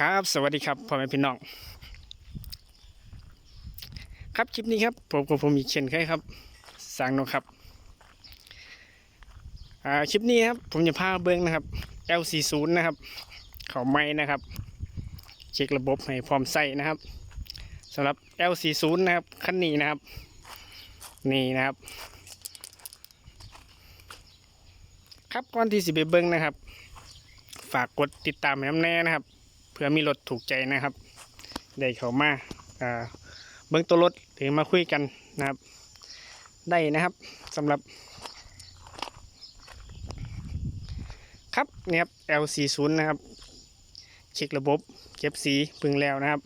ครับ สวัสดีครับพ่อแม่พี่น้อง ครับคลิปนี้ครับ ผมกับผมอีกเช่นเคยครับสร้างนกครับอ่าคลิปนี้ครับ ผมจะพาเบิ้งนะครับ L40 นะครับ เขาไม้นะครับ เช็คระบบให้พร้อมใส่นะครับสำหรับ L40 นะครับคันนี้นะครับ นี่นะครับ ครับก่อนที่สิไปเบิ้งนะครับ ฝากกดติดตามให้น้ำแน่นะครับ เพื่อมีรถถูกใจนะครับได้เขามาเบิ้งตัวรถหรือมาคุยกันนะครับ ได้นะครับสำหรับ ครับเนี่ยครับ L40 นะครับ เช็คระบบเก็บสีพึงแล้วนะครับ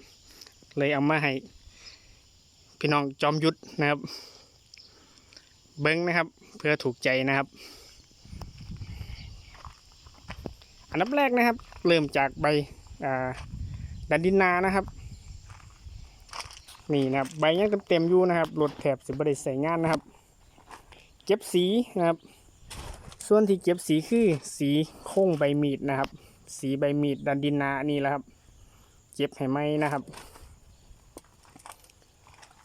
เลยเอามาให้พี่น้องจอมยุทธนะครับ เบิ้งนะครับเพื่อถูกใจนะครับ อันดับแรกนะครับ เริ่มจากใบ ดันดินนานะครับ นี่นะครับใบยังเต็มๆอยู่นะครับรถแถบสิบได้ใส่งานนะครับ เก็บสีนะครับ ส่วนที่เก็บสีคือสีโค้งใบมีดนะครับ สีใบมีดดันดินนานนี้แหละครับ เก็บให้ไหมนะครับ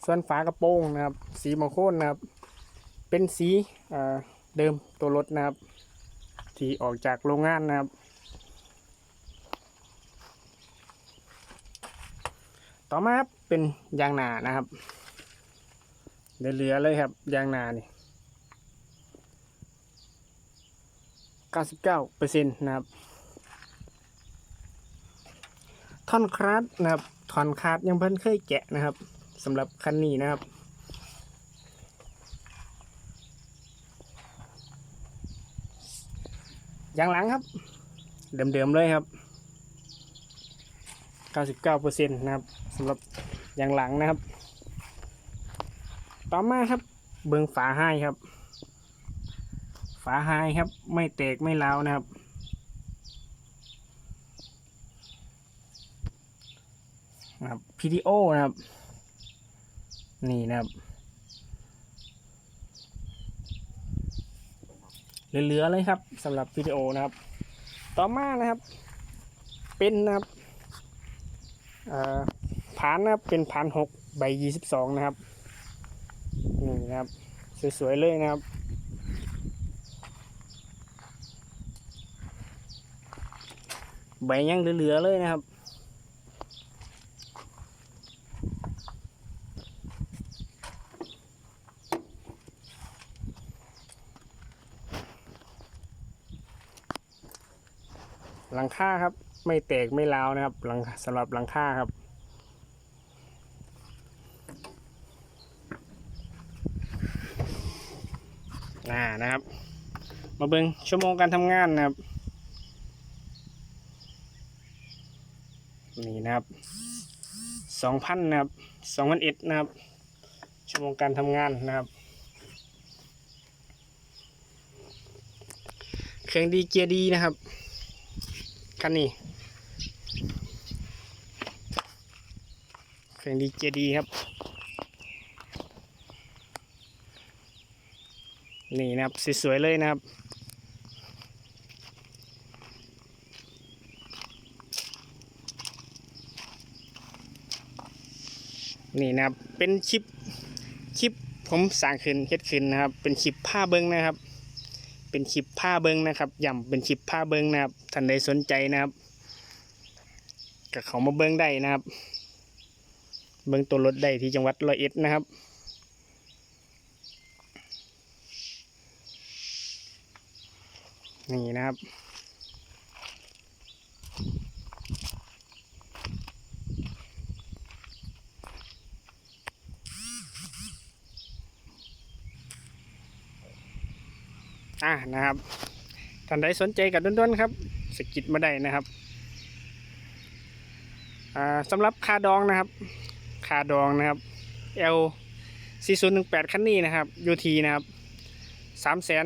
ส่วนฝากระโปรงนะครับ สีมงโคนนะครับ เป็นสีเดิมตัวรถนะครับ ที่ออกจากโรงงานนะครับ ต่อมาครับเป็นยางนานะครับเหลือเลยครับ ยางนานี่99เปอร์เซ็นต์นะครับ ท่อนคราดนะครับท่อนคาดยังเพิ่นเคยแกะนะครับสำหรับคันนี้นะครับยางหลังครับ เดิมๆเลยครับ 99%นะครับสำหรับอย่างหลังนะครับ ต่อมาครับ เบิงฝาให้ครับ ฝาให้ครับ ไม่แตกไม่ร้านะครับ นะครับ PDO นะครับ นี่นะครับเหลือๆเลยครับสำหรับ PDO นะครับ ต่อมานะครับ เป็นนะครับ ผานนะครับเป็นผานหกใบยี่สิบสองนะครับนี่นะครับ สวยๆเลยนะครับใบยังเหลือๆเลยนะครับหลังคาครับ ไม่แตกไม่ร้าวนะครับหลังสำหรับหลังคาครับ อ่านะครับ มาเบิงชั่วโมงการทำงานนะครับ นี่นะครับสองพันนะครับสองพันเอ็ดนะครับ ชั่วโมงการทำงานนะครับเครื่องดีเกียร์ดีนะครับ คันนี้เครื่องดีเจดีครับ นี่นะครับสวยๆเลยนะครับนี่นะครับเป็นชิปชิปผมสั่งขึ้นเฮ็ดขึ้นนะครับ เป็นชิปผ้าเบิ้งนะครับ เป็นคลิปผ้าเบิ้งนะครับย่ำเป็นคลิปผ้าเบิ้งนะครับท่านใดสนใจนะครับก็เขามาเบิ้งได้นะครับ เบิ้งตัวรถได้ที่จังหวัดร้อยเอ็ดนะครับนี่นะครับ อ่านะครับท่านใดสนใจกับด้วนๆครับสกิดมาได้นะครับอ่าสำหรับคาดองนะครับคาดองนะครับ L 4018คันนี้นะครับ UT นะครับ3 8 5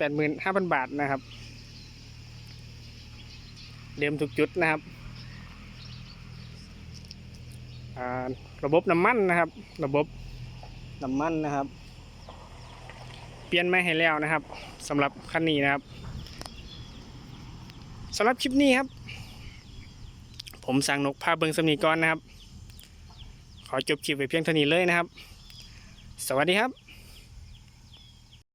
0 0 0 บาทนะครับ เดิมทุกจุดนะครับระบบน้ำมันนะครับ ระบบน้ำมันนะครับ เปลี่ยนไม่ให้แล้วนะครับสำหรับคันนี้นะครับสำหรับคลิปนี้ครับ ผมสั่งนกพาเบิงสมนีก่อนนะครับ ขอจบคลิปไว้เพียงเท่านี้เลยนะครับ สวัสดีครับ